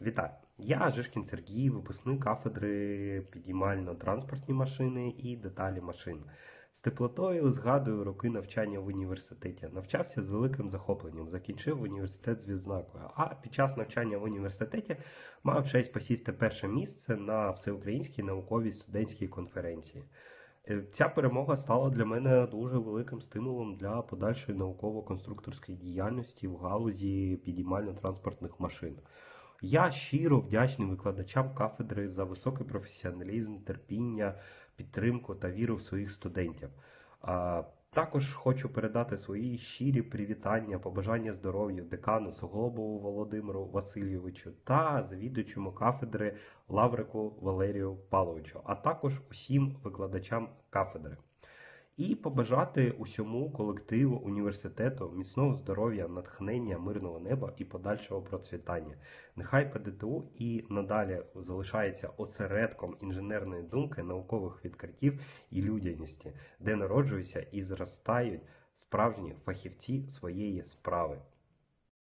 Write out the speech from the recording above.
Вітаю! Я Жишкін Сергій, випускник кафедри підіймально-транспортні машини і деталі машин. З теплотою згадую роки навчання в університеті. Навчався з великим захопленням, закінчив університет з відзнакою. А під час навчання в університеті мав честь посісти перше місце на всеукраїнській науковій студентській конференції. Е, Ця перемога стала для мене дуже великим стимулом для подальшої науково-конструкторської діяльності в галузі підіймально-транспортних машин. Я щиро вдячний викладачам кафедри за високий професіоналізм, терпіння, підтримку та віру в своїх студентів. А, також хочу передати свої щирі привітання, побажання здоров'я декану Суглобову Володимиру Васильовичу та завідуючому кафедри Лаврику Валерію Павловичу, а також усім викладачам кафедри. І побажати усьому колективу університету міцного здоров'я, натхнення, мирного неба і подальшого процвітання. Нехай ПДТУ і надалі залишається осередком інженерної думки, наукових відкриттів і людяності, де народжуються і зростають справжні фахівці своєї справи.